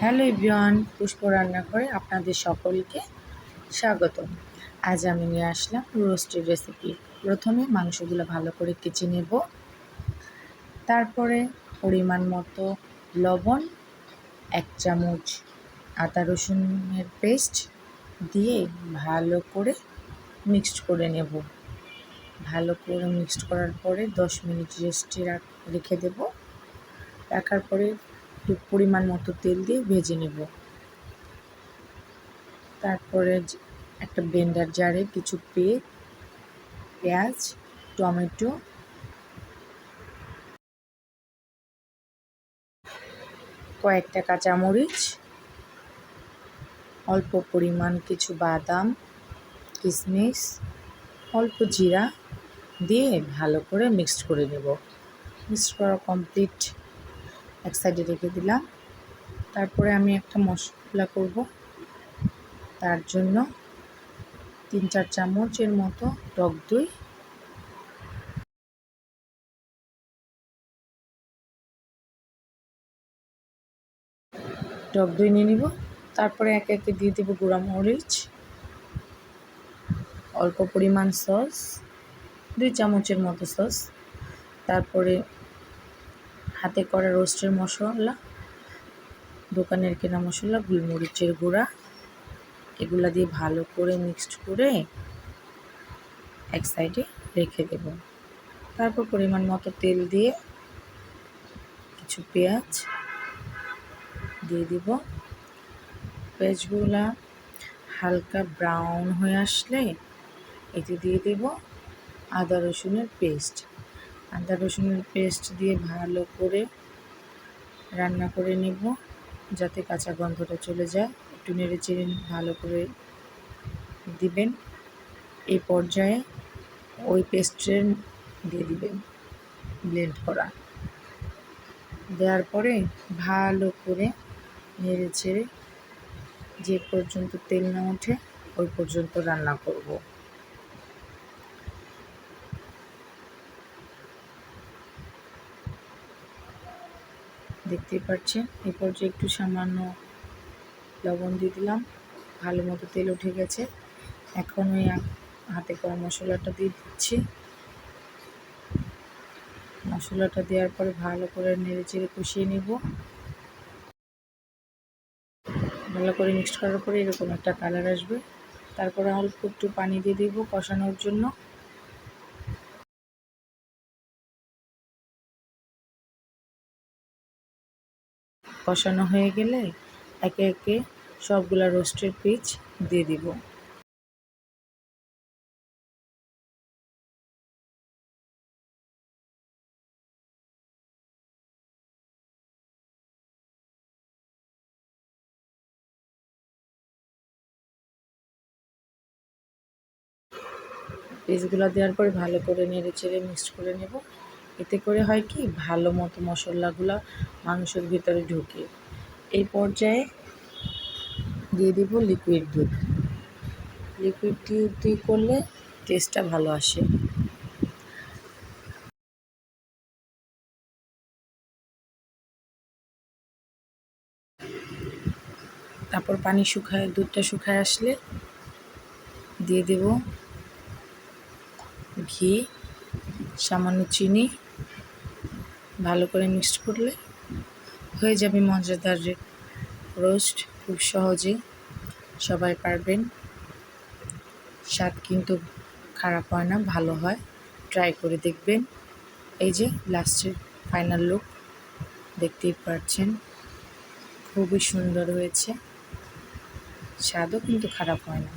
Hello everyone, পুষ্প রান্নাঘরে আপনাদের সকলকে স্বাগত। আজ আমি নিয়ে আসলাম রোস্টের রেসিপি। প্রথমে মাংসগুলো ভালো করে কেচে নেব। তারপরে পরিমাণ মতো লবণ, এক চামচ আদা রসুনের পেস্ট দিয়ে ভালো করে মিক্সড করে নেব। ভালো করে মিক্সড করার পরে দশ মিনিট রেস্টে রেখে দেব। রাখার পরে একটু পরিমাণ মতো তেল দিয়ে ভেজে নেব। তারপরে একটা ব্লেন্ডার জারে কিছু পে পেঁয়াজ, টমেটো, কয়েকটা কাঁচামরিচ, অল্প পরিমাণ কিছু বাদাম কিশমিশ অল্প জিরা দিয়ে ভালো করে মিক্সড করে নেব। মিক্সড করা কমপ্লিট এক সাইডে রেখে দিলাম। তারপরে আমি একটা মশলা করব। তার জন্য তিন, চার চামচের মতো টক দই। টক দই নিয়ে নিব। তারপরে একে একে দিয়ে দেবো গুঁড়া মরিচ, অল্প পরিমাণ সস, দুই চামচের মতো সস। তারপরে হাতে করা রোস্টের মশলা, দোকানের কেনা মশলা, গোলমরিচের গুঁড়া, এগুলা দিয়ে ভালো করে মিক্সড করে এক সাইডে রেখে দেব। তারপর পরিমাণ মতো তেল দিয়ে কিছু পেঁয়াজ দিয়ে দিব। পেঁয়াজগুলা হালকা ব্রাউন হয়ে আসলে এতে দিয়ে দেব আদা রসুনের পেস্ট। আদা, রসুনের পেস্ট দিয়ে ভালো করে রান্না করে নেব যাতে কাঁচা গন্ধটা চলে যায়। একটু নেড়ে চেড়ে ভালো করে দিবেন। এই পর্যায়ে ওই পেস্টের দিয়ে দিবেন ব্লেন্ড করা। দেওয়ার পরে ভালো করে নেড়ে চেড়ে যে পর্যন্ত তেল না ওঠে, ওই পর্যন্ত রান্না করব। দেখতেই পাচ্ছেন। এই পর্যায়ে একটু সামান্য লবণ দিয়ে দিলাম। ভালো মতো তেল উঠে গেছে। এখন ওই হাতে করা মশলাটা দিয়ে দিচ্ছি। মশলাটা দেওয়ার পরে ভালো করে নেড়ে চেড়ে কষিয়ে নেব। ভালো করে মিক্সড করার পরে এরকম একটা কালার আসবে। তারপরে অল্প একটু পানি দিয়ে দিব কষানোর জন্য। কষানো হয়ে গেলে একে একে সবগুলা রোস্টের পিচ দিয়ে দিব। পিসগুলো দেওয়ার পরে ভালো করে নেড়ে চেড়ে মিক্সড করে নেব। এতে করে হয় কি, ভালো মতো মশলাগুলো মাংসের ভিতরে ঢুকে। এই পর্যায়ে দিয়ে দিব লিকুইড দুধ। লিকুইড দুধ করলে টেস্টটা ভালো আসে। তারপর পানি শুকায়, দুধটা শুকায় আসলে দিয়ে দেব ঘি, সামান্য চিনি ভালো করে মিক্সড করলে হয়ে যাবে মজাদার রোস্ট। খুব সহজে সবাই পারবেন। স্বাদ কিন্তু খারাপ হয় না, ভালো হয়। ট্রাই করে দেখবেন। এই যে লাস্টের ফাইনাল লুক দেখতেই পাচ্ছেন খুবই সুন্দর হয়েছে। স্বাদও কিন্তু খারাপ হয় না।